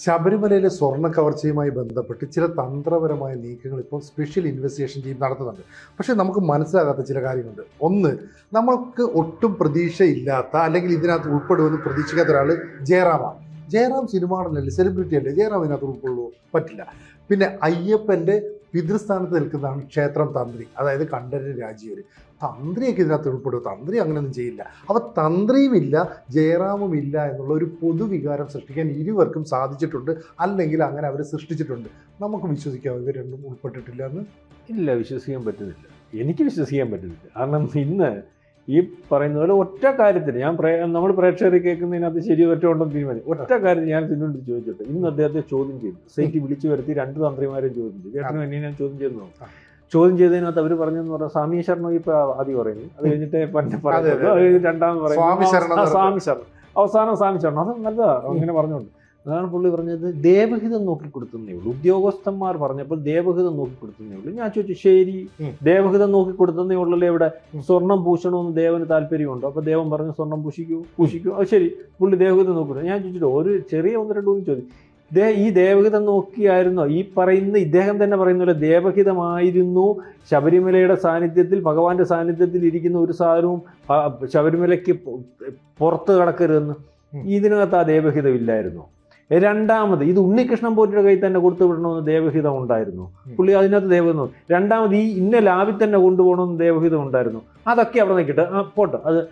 ശബരിമലയിലെ സ്വർണ കവർച്ചയുമായി ബന്ധപ്പെട്ട് ചില തന്ത്രപരമായ നീക്കങ്ങൾ ഇപ്പോൾ സ്പെഷ്യൽ ഇൻവെസ്റ്റിഗേഷൻ ടീം നടത്തുന്നുണ്ട്. പക്ഷേ നമുക്ക് മനസ്സിലാകാത്ത ചില കാര്യങ്ങളുണ്ട്. ഒന്ന് നമ്മൾക്ക് ഒട്ടും പ്രതീക്ഷയില്ലാത്ത അല്ലെങ്കിൽ ഇതിനകത്ത് ഉൾപ്പെടുമെന്ന് പ്രതീക്ഷിക്കാത്ത ഒരാൾ ജയറാമാണ്. ജയറാം സിനിമ നടനല്ലേ സെലിബ്രിറ്റി അല്ലേ? ജയറാം ഇതിനകത്ത് ഉൾക്കൊള്ളുമോ പറ്റില്ല. പിന്നെ അയ്യപ്പന്റെ പിതൃസ്ഥാനത്ത് നിൽക്കുന്നതാണ് ക്ഷേത്രം തന്ത്രി. അതായത് കണ്ഠരൻ രാജീവര് തന്ത്രിയൊക്കെ ഇതിനകത്ത് ഉൾപ്പെടും. തന്ത്രി അങ്ങനെയൊന്നും ചെയ്യില്ല. അപ്പോൾ തന്ത്രിയുമില്ല ജയറാമും ഇല്ല എന്നുള്ള ഒരു പൊതുവികാരം സൃഷ്ടിക്കാൻ ഇരുവർക്കും സാധിച്ചിട്ടുണ്ട്. അല്ലെങ്കിൽ അങ്ങനെ അവർ സൃഷ്ടിച്ചിട്ടുണ്ട്. നമുക്ക് വിശ്വസിക്കാം ഇവർ രണ്ടും ഉൾപ്പെട്ടിട്ടില്ല എന്ന്? ഇല്ല വിശ്വസിക്കാൻ പറ്റുന്നില്ല. എനിക്ക് വിശ്വസിക്കാൻ പറ്റുന്നില്ല. കാരണം ഇന്ന് ഈ പറയുന്ന പോലെ ഒറ്റ കാര്യത്തിന് ഞാൻ നമ്മൾ പ്രേക്ഷകരെ കേൾക്കുന്നതിനകത്ത് ശരി ഒറ്റ ഉണ്ടെന്ന് തീരുമാനിച്ചു ഒറ്റ കാര്യത്തിൽ ഞാൻ സിനിമയോട് ചോദിച്ചിട്ട് ഇന്ന് അദ്ദേഹത്തെ ചോദ്യം ചെയ്തു. സൈറ്റ് വിളിച്ചു വരുത്തി രണ്ട് തന്ത്രിമാരെ ചോദ്യം ചെയ്തു. ചേട്ടനും എന്നെ ഞാൻ ചോദ്യം ചെയ്യുന്നു ചോദ്യം ചെയ്തതിനകത്ത് അവർ പറഞ്ഞെന്ന് പറഞ്ഞാൽ സ്വാമി ശർമ്മ ഇപ്പൊ ആദ്യം പറയുന്നു. അത് കഴിഞ്ഞിട്ട് പണ്ട് അതെ, പറയുന്നത് അത് കഴിഞ്ഞിട്ട് രണ്ടാമത് പറയുന്നത് സ്വാമി ശരണം അവസാനം സ്വാമി ശരണം. അത് നല്ലതാണ് അങ്ങനെ പറഞ്ഞോണ്ട് അതാണ് പുള്ളി പറഞ്ഞത്. ദേവഹിതം നോക്കിക്കൊടുത്തേ ഉള്ളൂ. ഉദ്യോഗസ്ഥന്മാർ പറഞ്ഞപ്പോൾ ദേവഹിതം നോക്കിക്കൊടുത്തേ ഉള്ളൂ. ഞാൻ ചോദിച്ചു ശരി. ദേവഹിതം നോക്കിക്കൊടുത്തേ ഉള്ളല്ലേ ഇവിടെ. സ്വർണം പൂശണമെന്ന് ദേവന് താല്പര്യമുണ്ടോ? അപ്പൊ ദേവൻ പറഞ്ഞു സ്വർണം പൂശിക്കൂ പൂശിക്കൂ. അത് ശരി പുള്ളി ദേവഹിതം നോക്കുന്നു ഞാൻ ചോദിച്ചിട്ട് ഒരു ചെറിയ ഒന്ന് രണ്ട് മൂന്ന് ചോദ്യം. ദേ ഈ ദേവഹിതം നോക്കിയായിരുന്നോ? ഈ പറയുന്ന ഇദ്ദേഹം തന്നെ പറയുന്ന പോലെ ദേവഹിതമായിരുന്നു. ശബരിമലയുടെ സാന്നിധ്യത്തിൽ ഭഗവാന്റെ സാന്നിധ്യത്തിൽ ഇരിക്കുന്ന ഒരു സാധനവും ശബരിമലയ്ക്ക് പുറത്ത് കടക്കരുതെന്ന്. ഇതിനകത്ത് ആ ദേവഹിതം ഇല്ലായിരുന്നു? രണ്ടാമത് ഇത് ഉണ്ണികൃഷ്ണൻ പോറ്റിയുടെ കയ്യിൽ തന്നെ കൊടുത്തു വിടണമെന്ന് ദേവഹിതം ഉണ്ടായിരുന്നു. പുള്ളി അതിനകത്ത് ദേവഹിതം രണ്ടാമത് ഈ ഇന്ന ലാബിൽ തന്നെ കൊണ്ടുപോകണമെന്ന് ദേവഹിതം ഉണ്ടായിരുന്നു. അതൊക്കെ അവിടെ നിൽക്കട്ടെ. പോട്ടെ. അത്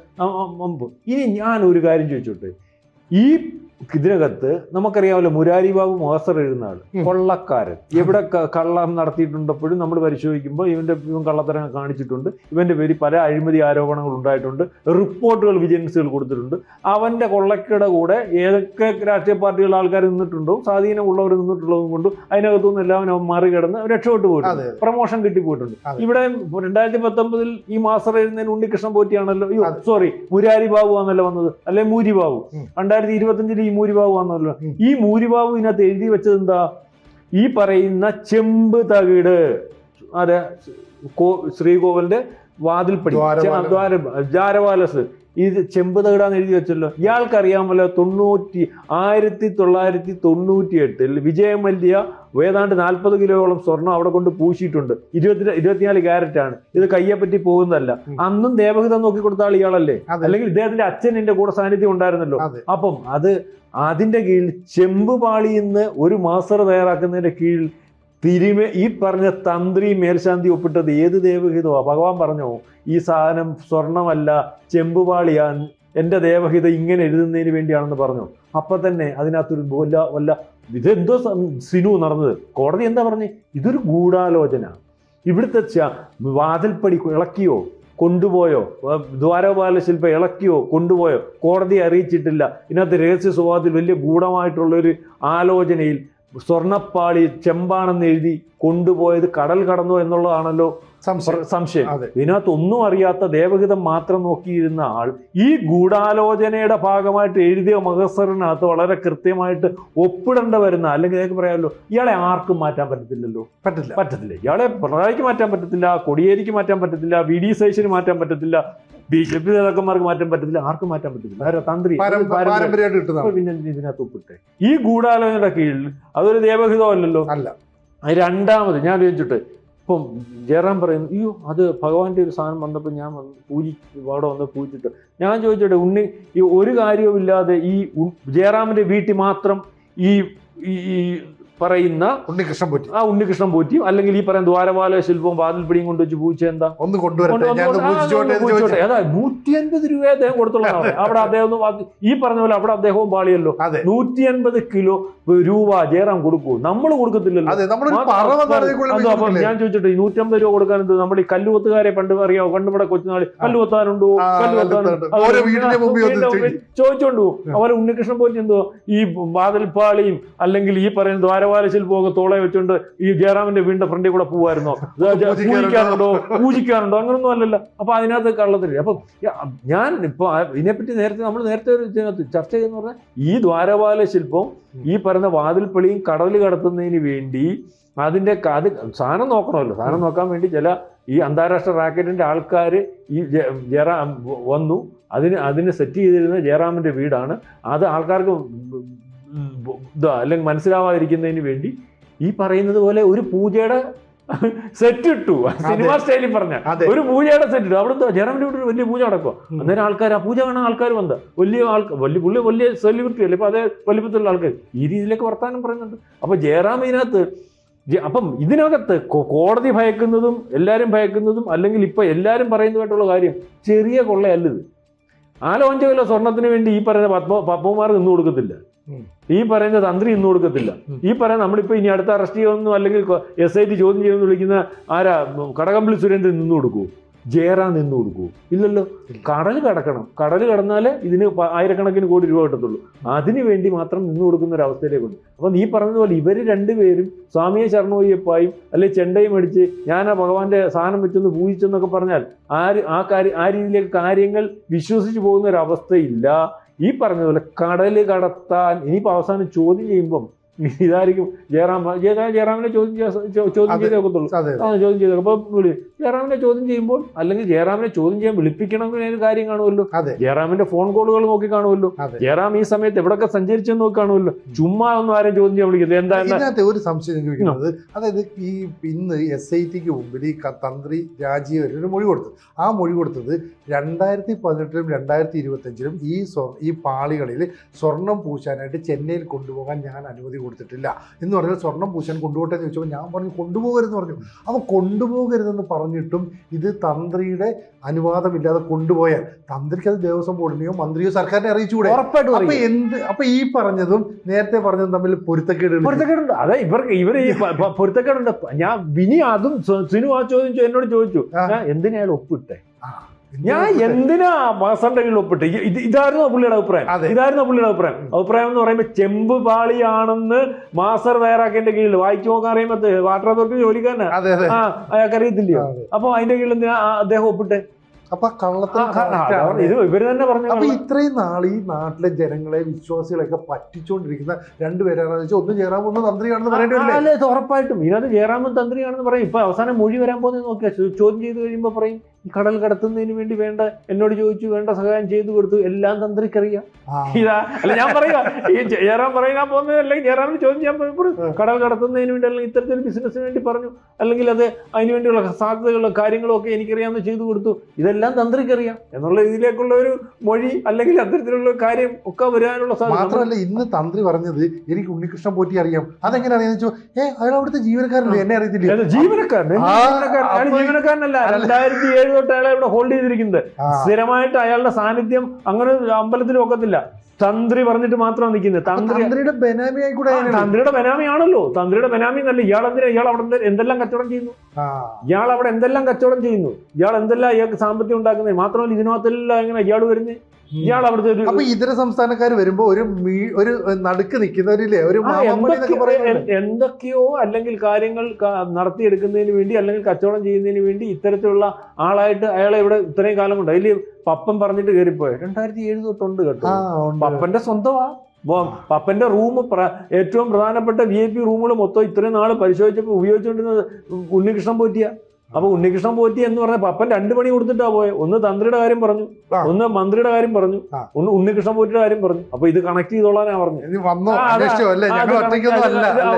ഇനി ഞാൻ ഒരു കാര്യം ചോദിച്ചോട്ടെ. ഈ ഇതിനകത്ത് നമുക്കറിയാമല്ലോ മുരാരി ബാബു മോസർ എഴുതുന്ന ആൾ. കൊള്ളക്കാരൻ. എവിടെ കള്ളം നടത്തിയിട്ടുണ്ടപ്പോഴും നമ്മൾ പരിശോധിക്കുമ്പോൾ ഇവന്റെ ഇവൻ കള്ളത്തരം കാണിച്ചിട്ടുണ്ട്. ഇവന്റെ പേരിൽ പല അഴിമതി ആരോപണങ്ങൾ ഉണ്ടായിട്ടുണ്ട്. റിപ്പോർട്ടുകൾ വിജിലൻസുകൾ കൊടുത്തിട്ടുണ്ട്. അവന്റെ കൊള്ളക്കട കൂടെ ഏതൊക്കെ രാഷ്ട്രീയ പാർട്ടികളുടെ ആൾക്കാർ നിന്നിട്ടുണ്ടോ സ്വാധീനമുള്ളവർ നിന്നിട്ടുള്ളതും കൊണ്ടും അതിനകത്തുനിന്ന് എല്ലാവരും അവൻ മറികടന്ന് രക്ഷപ്പെട്ടു പോയിട്ടുണ്ട്. പ്രൊമോഷൻ കിട്ടിപ്പോയിട്ടുണ്ട്. ഇവിടെ രണ്ടായിരത്തി പത്തൊമ്പതിൽ ഈ മാസ്റ്റർ എഴുതുന്നതിന് ഉണ്ണികൃഷ്ണൻ പോറ്റിയാണല്ലോ. അയ്യോ സോറി മുരാരി ബാബു ആണല്ലോ വന്നത്. അല്ലെ മൂരി ബാബു. രണ്ടായിരത്തി ഇരുപത്തഞ്ചിൽ ഈ മൂരി ബാബു വന്നല്ലോ ഈ മൂരി ബാബു ഇതിനകത്ത് എഴുതി വെച്ചത് എന്താ? ഈ പറയുന്ന ചെമ്പ് തകിട്. അതെ കോ- ശ്രീകോവിലിന്റെ വാതിൽപ്പടി. ദ്വാരപാല. ഇത് ചെമ്പ് തകിടാന്ന് എഴുതി വെച്ചല്ലോ. ഇയാൾക്കറിയാമല്ലോ തൊണ്ണൂറ്റി ആയിരത്തി തൊള്ളായിരത്തി തൊണ്ണൂറ്റി എട്ടിൽ വിജയമല്യ ഏതാണ്ട് നാൽപ്പത് കിലോയോളം സ്വർണം അവിടെ കൊണ്ട് പൂശിയിട്ടുണ്ട്. ഇരുപത്തി ഇരുപത്തിനാല് ക്യാരറ്റ് ആണ് ഇത് കയ്യെപ്പറ്റി പോകുന്നതല്ല. അന്നും ദേവഹിതം നോക്കി കൊടുത്ത ആൾ ഇയാളല്ലേ അല്ലെങ്കിൽ ഇദ്ദേഹത്തിന്റെ അച്ഛൻ എന്റെ കൂടെ സാന്നിധ്യം ഉണ്ടായിരുന്നല്ലോ? അപ്പം അത് അതിന്റെ കീഴിൽ ചെമ്പ് പാളിയിന്ന് ഒരു മാസ്റ്റർ തയ്യാറാക്കുന്നതിന്റെ കീഴിൽ തിരുമേ ഈ പറഞ്ഞ തന്ത്രി മേൽശാന്തി ഒപ്പിട്ടത് ഏത് ദേവഹിതോ ഭഗവാൻ പറഞ്ഞു ഈ സാധനം സ്വർണമല്ല ചെമ്പുപാളിയാൻ എന്റെ ദേവഹിത ഇങ്ങനെ എഴുതുന്നതിന് വേണ്ടിയാണെന്ന് പറഞ്ഞു? അപ്പം തന്നെ അതിനകത്തൊരു വല്ല വല്ല ഇതെന്തോ സിനു നടന്നത്. കോടതി എന്താ പറഞ്ഞു? ഇതൊരു ഗൂഢാലോചന. ഇവിടുത്തെ വാതിൽപ്പടി ഇളക്കിയോ? കൊണ്ടുപോയോ? ദ്വാരോപാല ശില്പം ഇളക്കിയോ? കൊണ്ടുപോയോ? കോടതി അറിയിച്ചിട്ടില്ല. ഇതിനകത്ത് രഹസ്യ സ്വഭാവത്തിൽ വലിയ ഗൂഢമായിട്ടുള്ളൊരു ആലോചനയിൽ സ്വർണപ്പാളി ചെമ്പാണെന്ന് എഴുതി കൊണ്ടുപോയത് കടൽ കടന്നു എന്നുള്ളതാണല്ലോ സംശയം. ഇതിനകത്ത് ഒന്നും അറിയാത്ത ദേവഹിതം മാത്രം നോക്കിയിരുന്ന ആൾ ഈ ഗൂഢാലോചനയുടെ ഭാഗമായിട്ട് എഴുതിയ മഹസറിനകത്ത് വളരെ കൃത്യമായിട്ട് ഒപ്പിടേണ്ട വരുന്ന അല്ലെങ്കിൽ നിങ്ങൾക്ക് പറയാമല്ലോ ഇയാളെ ആർക്കും മാറ്റാൻ പറ്റത്തില്ലല്ലോ. പറ്റില്ല. പറ്റത്തില്ല. ഇയാളെ പിണറായിക്ക് മാറ്റാൻ പറ്റത്തില്ല കൊടിയേരിക്ക് മാറ്റാൻ പറ്റത്തില്ല വി ഡി സൈസിന് മാറ്റാൻ പറ്റത്തില്ല ബി ജെ പി നേതാക്കന്മാർക്ക് മാറ്റാൻ പറ്റത്തില്ല ആർക്കും മാറ്റാൻ പറ്റത്തില്ല? തന്ത്രി പിന്നെ ഇതിനകത്ത് ഒപ്പിട്ടെ. ഈ ഗൂഢാലോചനയുടെ കീഴിൽ അതൊരു ദേവഹിതമല്ലല്ലോ. അല്ല. രണ്ടാമത് ഞാൻ ചോദിച്ചിട്ട് ഇപ്പം ജയറാം പറയുന്നു അയ്യോ അത് ഭഗവാന്റെ ഒരു സാധനം വന്നപ്പോൾ ഞാൻ വന്ന് പൂജി അവിടെ വന്ന് പൂജിച്ചിട്ട്. ഞാൻ ചോദിച്ചോട്ടെ ഉണ്ണി ഈ ഒരു കാര്യവുമില്ലാതെ ഈ ജയറാമിന്റെ വീട്ടിൽ മാത്രം ഈ ഈ പറയുന്ന ഉണ്ണികൃഷ്ണൻ പോറ്റി. ആ ഉണ്ണികൃഷ്ണൻ പോറ്റിയും അല്ലെങ്കിൽ ഈ പറയുന്ന ദ്വാരപാല ശില്പവും വാതിൽപ്പിടിയും കൊണ്ട് വെച്ച് പൂച്ച എന്താ ഒന്ന് കൊണ്ടുവരട്ടെ. അതാ നൂറ്റി അൻപത് രൂപ അദ്ദേഹം കൊടുത്തുള്ളതാണ് അവിടെ അദ്ദേഹം ഈ പറഞ്ഞ പോലെ അവിടെ അദ്ദേഹവും പാളിയല്ലോ. നൂറ്റി അൻപത് കിലോ രൂപ ജയറാം കൊടുക്കൂ നമ്മൾ കൊടുക്കത്തില്ലല്ലോ. അപ്പം ഞാൻ ചോദിച്ചിട്ട് ഈ നൂറ്റമ്പത് രൂപ കൊടുക്കാൻ എന്ത് നമ്മൾ ഈ കല്ലുകൊത്തുകാരെ പണ്ട് അറിയാവോ? കണ്ടുപിടെ കൊച്ചുനാളി കല്ലുകൊത്താനുണ്ടോ കല്ലുകൊത്താനുണ്ടോ. ചോദിച്ചോണ്ടു. അവരെ ഉണ്ണികൃഷ്ണൻ പോറ്റി എന്തോ ഈ വാതിൽപ്പാളിയും അല്ലെങ്കിൽ ഈ പറയുന്ന ദ്വാരപാല ശില്പമൊക്കെ തോളെ വെച്ചുകൊണ്ട് ഈ ജയറാമിന്റെ വീടിന്റെ ഫ്രണ്ടിൽ കൂടെ പോവായിരുന്നോ? പൂജിക്കാനുണ്ടോ പൂജിക്കാനുണ്ടോ അങ്ങനൊന്നും അല്ലല്ലോ. അപ്പൊ അതിനകത്ത് കള്ളത്തില്ല അപ്പൊ ഞാൻ ഇപ്പൊ ഇതിനെപ്പറ്റി നേരത്തെ നമ്മൾ നേരത്തെ ഒരു ഇതിനകത്ത് ചർച്ച ചെയ്യുന്ന പറഞ്ഞാൽ ഈ ദ്വാരപാല ശില്പം ഈ പറയുന്ന വാതിൽപ്പളിയും കടൽ കടത്തുന്നതിന് വേണ്ടി അതിന്റെ അത് സാധനം നോക്കണമല്ലോ. സാധനം നോക്കാൻ വേണ്ടി ചില ഈ അന്താരാഷ്ട്ര റാക്കറ്റിന്റെ ആൾക്കാർ ഈ ജയറാം വന്നു. അതിന് അതിന് സെറ്റ് ചെയ്തിരുന്ന ജയറാമിന്റെ വീടാണ്. അത് ആൾക്കാർക്ക് അല്ലെങ്കിൽ മനസ്സിലാവാതിരിക്കുന്നതിന് വേണ്ടി ഈ പറയുന്നത് പോലെ ഒരു പൂജയുടെ സെറ്റ് ഇട്ടു. സിനിമ സ്റ്റൈലിൽ പറഞ്ഞ. ഒരു പൂജയുടെ സെറ്റ് ഇട്ടു. അവിടെ ജർമ്മനി ഒരു വലിയ പൂജ നടക്കും അന്നേരം ആൾക്കാർ ആ പൂജ കാണാൻ ആൾക്കാർ വന്ന. വലിയ ആൾക്കാർ വലിയ പുള്ളി വലിയ സെലിബ്രിറ്റി അല്ലേ? ഇപ്പൊ അതേ വലിപ്പത്തിലുള്ള ആൾക്കാർ ഈ രീതിയിലേക്ക് വർത്താനം പറയുന്നുണ്ട്. അപ്പൊ ജയറാം ഇതിനകത്ത് അപ്പം ഇതിനകത്ത് കോടതി ഭയക്കുന്നതും എല്ലാവരും ഭയക്കുന്നതും അല്ലെങ്കിൽ ഇപ്പൊ എല്ലാവരും പറയുന്നതായിട്ടുള്ള കാര്യം ചെറിയ കൊള്ളയല്ലത്. ആലോചന കിലോ സ്വർണത്തിന് വേണ്ടി ഈ പറയുന്ന പത്മ പത്മകുമാർ നിന്ന് കൊടുക്കത്തില്ല. ഈ പറയുന്ന തന്ത്രി ഇന്ന് കൊടുക്കത്തില്ല. ഈ പറയുന്ന നമ്മളിപ്പോ ഇനി അടുത്ത അറസ്റ്റ് ചെയ്യുമെന്നോ അല്ലെങ്കിൽ എസ് ഐ ടി ചോദ്യം ചെയ്യുമെന്ന് വിളിക്കുന്ന ആരാ? കടകംപള്ളി സുരേന്ദ്രൻ നിന്ന് കൊടുക്കൂ. ജയറാം നിന്ന് കൊടുക്കൂ. ഇല്ലല്ലോ? ഇല്ല. കടൽ കടക്കണം. കടൽ കടന്നാലേ ഇതിന് ആയിരക്കണക്കിന് കോടി രൂപ കിട്ടത്തുള്ളൂ. അതിനു വേണ്ടി മാത്രം നിന്ന് കൊടുക്കുന്ന ഒരു അവസ്ഥയിലേക്കുണ്ട് അപ്പം നീ പറഞ്ഞതുപോലെ ഇവർ രണ്ടുപേരും സ്വാമിയെ ശരണോയ്യപ്പായും അല്ലെങ്കിൽ ചെണ്ടയും അടിച്ച് ഞാൻ ആ ഭഗവാന്റെ സാധനം വെച്ചൊന്ന് പൂജിച്ചെന്നൊക്കെ പറഞ്ഞാൽ ആര് ആ കാര്യം ആ രീതിയിലേക്ക് കാര്യങ്ങൾ വിശ്വസിച്ചു പോകുന്ന ഒരു അവസ്ഥയില്ല. ഈ പറഞ്ഞതുപോലെ കടൽ കടത്താൻ ഇനിയിപ്പോൾ അവസാനം ചോദ്യം ചെയ്യുമ്പം ഇതായിരിക്കും ജയറാം. ജയറാം ജയറാമിനെ ചോദ്യം ചോദ്യം. ചെയ്തേ ഒക്കത്തുള്ളൂ. ആ ചോദ്യം ചെയ്തേ അപ്പൊ വിളി ജയറാമിനെ ചോദ്യം ചെയ്യുമ്പോൾ അല്ലെങ്കിൽ ജയറാമിനെ ചോദ്യം ചെയ്യാൻ വിളിപ്പിക്കണമെങ്കിൽ ഒരു കാര്യം കാണുമല്ലോ. ജയറാമിന്റെ ഫോൺ കോളുകൾ നോക്കി കാണുമല്ലോ. ജയറാം ഈ സമയത്ത് എവിടൊക്കെ സഞ്ചരിച്ചെന്ന് നോക്കി കാണുമല്ലോ. ചുമ്മാ ഒന്നും ആരും ചോദ്യം ചെയ്യാൻ വിളിക്കുന്നത് എന്താ എന്താ ഒരു സംശയം അതായത് ഈ ഇന്ന് എസ് ഐ ടിക്ക് മുമ്പിൽ ഈ തന്ത്രി രാജീവ് ഒരു മൊഴി കൊടുത്തു ആ മൊഴി കൊടുത്തത് രണ്ടായിരത്തി പതിനെട്ടിലും രണ്ടായിരത്തി ഇരുപത്തഞ്ചിലും ഈ സ്വർ ഈ പാളികളിൽ സ്വർണം പൂശാനായിട്ട് ചെന്നൈയിൽ കൊണ്ടുപോകാൻ ഞാൻ അനുമതി കൊടുത്തിട്ടില്ല. എന്ന് പറഞ്ഞാൽ സ്വർണം പൂശാൻ കൊണ്ടുപോട്ടെ എന്ന് ചോദിച്ചപ്പോൾ ഞാൻ പറഞ്ഞു കൊണ്ടുപോകരുതെന്ന് പറഞ്ഞു. അപ്പോൾ കൊണ്ടുപോകരുതെന്ന് പറഞ്ഞിട്ടും ഇത് തന്ത്രിയുടെ അനുവാദമില്ലാതെ കൊണ്ടുപോയാൽ തന്ത്രിക്ക് അത് ദേവസ്വം ബോർഡിനെയോ മന്ത്രിയോ സർക്കാരിനെ അറിയിച്ചുകൂടെ? ഉറപ്പായിട്ടും അപ്പൊ. എന്ത് അപ്പൊ ഈ പറഞ്ഞതും നേരത്തെ പറഞ്ഞതും തമ്മിൽ പൊരുത്തക്കേട് പൊരുത്തക്കേടുണ്ട്. അതെ ഇവർക്ക് ഇവർ ഈ പൊരുത്തക്കേടുണ്ട്. ഞാൻ വിനി അതും സിനു ആ ചോദ്യം എന്നോട് ചോദിച്ചു. എന്തിനായാലും ഒപ്പിട്ടെ? ഞാൻ എന്തിനാ മാസന്റെ കീഴിൽ ഒപ്പിട്ട്? ഇതായിരുന്നു പുള്ളിയുടെ അഭിപ്രായം. ഇതായിരുന്നു പുള്ളിയുടെ അഭിപ്രായം. അഭിപ്രായം എന്ന് പറയുമ്പോൾ ചെമ്പ് പാളിയാണെന്ന് മാസ്റ്റർ തയ്യാറാക്കിയതിന്റെ കീഴിൽ വായിച്ചു നോക്കാൻ അറിയുമ്പോ വാട്ടർ അതോറിറ്റി ജോലിക്കാരനെ. അയാൾക്ക് അറിയത്തില്ലയോ അതെ. അപ്പൊ അതിന്റെ കീഴിൽ എന്തിനാ അദ്ദേഹം ഒപ്പിട്ടെ? അപ്പൊ കള്ളത്തിന് അപ്പൊ ഇത്രയും നാൾ ഈ നാട്ടിലെ ജനങ്ങളെ വിശ്വാസികളെയൊക്കെ പറ്റിച്ചുകൊണ്ടിരിക്കുന്ന രണ്ടുപേരാണെന്ന് വെച്ചാൽ ഒന്ന് ജയറാം ഒന്ന് തന്ത്രിയാണെന്ന് പറയേണ്ടി ഉറപ്പായിട്ടും. ഇതിനകത്ത് ജയറാമൻ തന്ത്രിയാണെന്ന് പറയും. ഇപ്പൊ അവസാനം മൊഴി വരാൻ പോകുന്നത് നോക്കിയാ ചോദ്യം ചെയ്ത് കഴിയുമ്പോ പറയും. കടൽ കടത്തുന്നതിന് വേണ്ടി വേണ്ട എന്നോട് ചോദിച്ചു വേണ്ട സഹായം ചെയ്തു കൊടുത്തു എല്ലാം തന്ത്രിക്കറിയാം. ഇതാ അല്ല ഞാൻ പറയാ ഈ ജയറാം പറയാൻ പോകുന്നത് അല്ലെങ്കിൽ ജയറാമിന് ചോദ്യം ചെയ്യാൻ പോയപ്പോൾ കടൽ കടത്തുന്നതിന് വേണ്ടി അല്ലെങ്കിൽ ഇത്തരത്തിലൊരു ബിസിനസ്സിന് വേണ്ടി പറഞ്ഞു. അല്ലെങ്കിൽ അത് അതിന് വേണ്ടിയുള്ള സാധ്യതകളും കാര്യങ്ങളും ഒക്കെ എനിക്കറിയാമെന്ന് ചെയ്തു കൊടുത്തു. ഇതെല്ലാം തന്ത്രിക്കറിയാം. എന്നുള്ള രീതിയിലേക്കുള്ള ഒരു മൊഴി അല്ലെങ്കിൽ അത്തരത്തിലുള്ള കാര്യം ഒക്കെ വരാനുള്ള സാധ്യത മാത്രമല്ല ഇന്ന് തന്ത്രി പറഞ്ഞത് എനിക്ക് ഉണ്ണികൃഷ്ണൻ പോറ്റി അറിയാം. അതെങ്ങനെ അറിയാന്ന് വെച്ചോ ഏ അയാൾ അവിടുത്തെ ജീവനക്കാരനല്ലേ? എന്നെ അറിയത്തില്ല? ജീവനക്കാരൻ? ജീവനക്കാരനല്ല. രണ്ടായിരത്തി ഏഴ് തൊട്ട് അയാളെ ഇവിടെ ഹോൾഡ് ചെയ്തിരിക്കുന്നത്. സ്ഥിരമായിട്ട് അയാളുടെ സാന്നിധ്യം അങ്ങനെ അമ്പലത്തിൽ ഒക്കത്തില്ല. തന്ത്രി പറഞ്ഞിട്ട് മാത്രമാണ് നിൽക്കുന്നത്. തന്ത്രിയുടെ ബെനാമിയായി കൂടെ തന്ത്രിയുടെ ബെനാമിയാണല്ലോ. തന്ത്രിയുടെ ബെനാമി എന്നല്ല ഇയാൾ എന്തിനാ ഇയാൾ അവിടെ എന്തെല്ലാം കച്ചവടം ചെയ്യുന്നു? ഇയാൾ അവിടെ എന്തെല്ലാം കച്ചവടം ചെയ്യുന്നു? ഇയാൾ എന്തെല്ലാം ഇയാൾക്ക് സാമ്പത്തികം ഉണ്ടാക്കുന്നത്? മാത്രമല്ല ഇതിനകത്തെല്ലാം എങ്ങനെ ഇയാൾ വരുന്നത് ഇയാൾ അവിടുത്തെ ഒരു അപ്പൊ ഇതര സംസ്ഥാനക്കാർ വരുമ്പോ ഒരു ഒരു നടുക്ക് നിൽക്കുന്നവരില്ലേ? ഒരു എന്തൊക്കെയോ അല്ലെങ്കിൽ കാര്യങ്ങൾ നടത്തിയെടുക്കുന്നതിന് വേണ്ടി അല്ലെങ്കിൽ കച്ചവടം ചെയ്യുന്നതിന് വേണ്ടി ഇത്തരത്തിലുള്ള ആളായിട്ട് അയാളെ ഇവിടെ ഇത്രയും കാലം കൊണ്ട് അതിൽ പപ്പൻ പറഞ്ഞിട്ട് കയറിപ്പോയി രണ്ടായിരത്തി ഏഴ് തൊട്ടുണ്ട് കേട്ടോ. പപ്പന്റെ സ്വന്തമാ. പപ്പന്റെ റൂം ഏറ്റവും പ്രധാനപ്പെട്ട വി ഐ പി റൂമുകൾ മൊത്തം ഇത്രയും നാൾ പരിശോധിച്ചപ്പോൾ ഉപയോഗിച്ചുകൊണ്ടിരുന്നത് ഉണ്ണികൃഷ്ണൻ പോറ്റിയ. അപ്പൊ ഉണ്ണികൃഷ്ണൻ പോറ്റി എന്ന് പറഞ്ഞ പപ്പൻ രണ്ട് പണി കൊടുത്തിട്ടാ പോയെ. ഒന്ന് തന്ത്രിയുടെ കാര്യം പറഞ്ഞു. ഒന്ന് മന്ത്രിയുടെ കാര്യം പറഞ്ഞു. ഒന്ന് ഉണ്ണികൃഷ്ണൻ പോറ്റിയുടെ കാര്യം പറഞ്ഞു. അപ്പൊ ഇത് കണക്ട് ചെയ്തോളാനാ പറഞ്ഞു?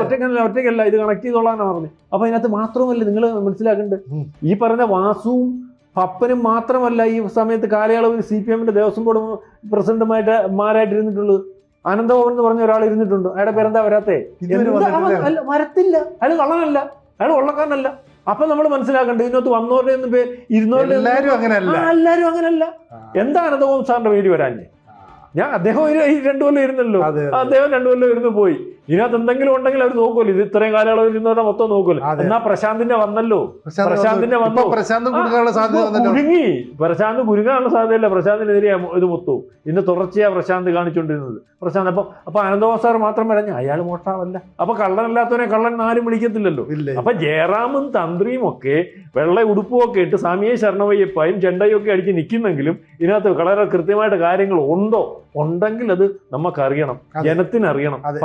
ഒറ്റയ്ക്കല്ല ഒറ്റയ്ക്കല്ല. ഇത് കണക്ട് ചെയ്തോളാനാ പറഞ്ഞു. അപ്പൊ അതിനകത്ത് മാത്രമല്ല നിങ്ങൾ മനസ്സിലാക്കേണ്ടത് ഈ പറഞ്ഞ വാസുവും പപ്പനും മാത്രമല്ല ഈ സമയത്ത് കാലയളവിൽ സി പി എമ്മിന്റെ ദേവസ്വം ബോർഡ് പ്രസിഡന്റുമായിട്ട് മാരായിട്ട് ഇരുന്നിട്ടുള്ളത് അനന്തഭവൻ എന്ന് പറഞ്ഞ ഒരാൾ ഇരുന്നിട്ടുണ്ട്. അയാളുടെ പേരെന്താ വരാത്തേ. അല്ല, വരത്തില്ല. അയാൾ കള്ളനല്ല. അയാൾ കൊള്ളക്കാരനല്ല. അപ്പൊ നമ്മൾ മനസ്സിലാക്കേണ്ടത് ഇതിനകത്ത് വന്നവരുടെ ഒന്നും പേര് ഇരുന്നവരുടെ എല്ലാവരും അങ്ങനെയല്ല. എല്ലാവരും. എന്താ അനന്തഭവൻ സാറിന്റെ പേര് വരാഞ്ഞ്? ഞാൻ അദ്ദേഹം ഒരു- രണ്ടു കൊല്ലം ഇരുന്നല്ലോ. അദ്ദേഹം രണ്ടു കൊല്ലം ഇരുന്ന് പോയി. ഇതിനകത്ത് എന്തെങ്കിലും ഉണ്ടെങ്കിൽ അവർ നോക്കുമല്ലോ. ഇത് ഇത്രയും കാലയളവിൽ ഇരുന്നവരെ മൊത്തം നോക്കുമല്ലോ. എന്നാ പ്രശാന്തിന്റെ വന്നല്ലോ. പ്രശാന്ത് പ്രശാന്തിന്റെ വന്നു. കുരുങ്ങി പ്രശാന്ത് കുരുങ്ങാനുള്ള സാധ്യതയില്ല. പ്രശാന്തിനെതിരെ ഇത് മൊത്തവും. ഇന്ന് തുടർച്ചയാ പ്രശാന്ത് കാണിച്ചുകൊണ്ടിരുന്നത്. പ്രശാന്ത് അപ്പൊ അപ്പൊ അനന്തവാസാർ മാത്രം പറഞ്ഞു അയാൾ മോട്ടാവല്ല അപ്പൊ കള്ളനല്ലാത്തവനെ കള്ളൻ ആരും വിളിക്കത്തില്ലല്ലോ. അപ്പൊ ജയറാമും തന്ത്രിയും ഒക്കെ വെള്ള ഉടുപ്പും ഒക്കെ ഇട്ട് സ്വാമിയെ ശരണവയ്യപ്പായും ചെണ്ടയും ഒക്കെ അടിച്ച് നിൽക്കുന്നെങ്കിലും ഇതിനകത്ത് വളരെ കൃത്യമായിട്ട് കാര്യങ്ങൾ ഉണ്ടോ? ഉണ്ടെങ്കിൽ അത് നമുക്കറിയണം അതെ.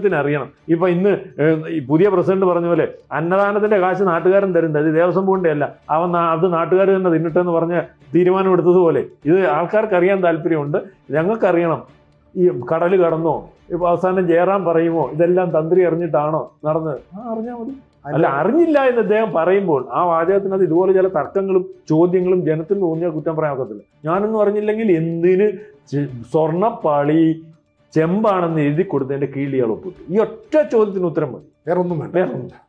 ജനത്തിന് അറിയണം ഇപ്പൊ ഇന്ന് പുതിയ പ്രസിഡന്റ് പറഞ്ഞ പോലെ അന്നദാനത്തിന്റെ കാശ് നാട്ടുകാരൻ തരുന്നത് അത് ദേവസ്വം ബോർഡിന്റെ അല്ല. അവൻ അത് നാട്ടുകാർ തന്നെ തിന്നിട്ടെന്ന് പറഞ്ഞ് തീരുമാനം എടുത്തതുപോലെ. ഇത് ആൾക്കാർക്ക് അറിയാൻ താല്പര്യമുണ്ട്. ഞങ്ങൾക്കറിയണം. ഈ കടൽ കടന്നോ ഇപ്പൊ അവസാനം ജയറാം പറയുമോ ഇതെല്ലാം തന്ത്രി അറിഞ്ഞിട്ടാണോ നടന്നത്? ആ അറിഞ്ഞാൽ മതി. അല്ല അറിഞ്ഞില്ല എന്ന് അദ്ദേഹം പറയുമ്പോൾ ആ വാചകത്തിനകത്ത് ഇതുപോലെ ചില തർക്കങ്ങളും ചോദ്യങ്ങളും ജനത്തിന് തോന്നിയ കുറ്റം പറയാൻ ഒക്കത്തില്ല. ഞാനൊന്നും അറിഞ്ഞില്ലെങ്കിൽ എന്തിന് സ്വർണപ്പാളി ചെമ്പാണെന്ന് എഴുതി കൊടുത്തതിന്റെ കീഴിൽ ഇയാൾ ഒപ്പിട്ടു. ഈ ഒറ്റ ചോദ്യത്തിന് ഉത്തരം മതി. വേറെ ഒന്നും വേണ്ട. വേറെ ഒന്നും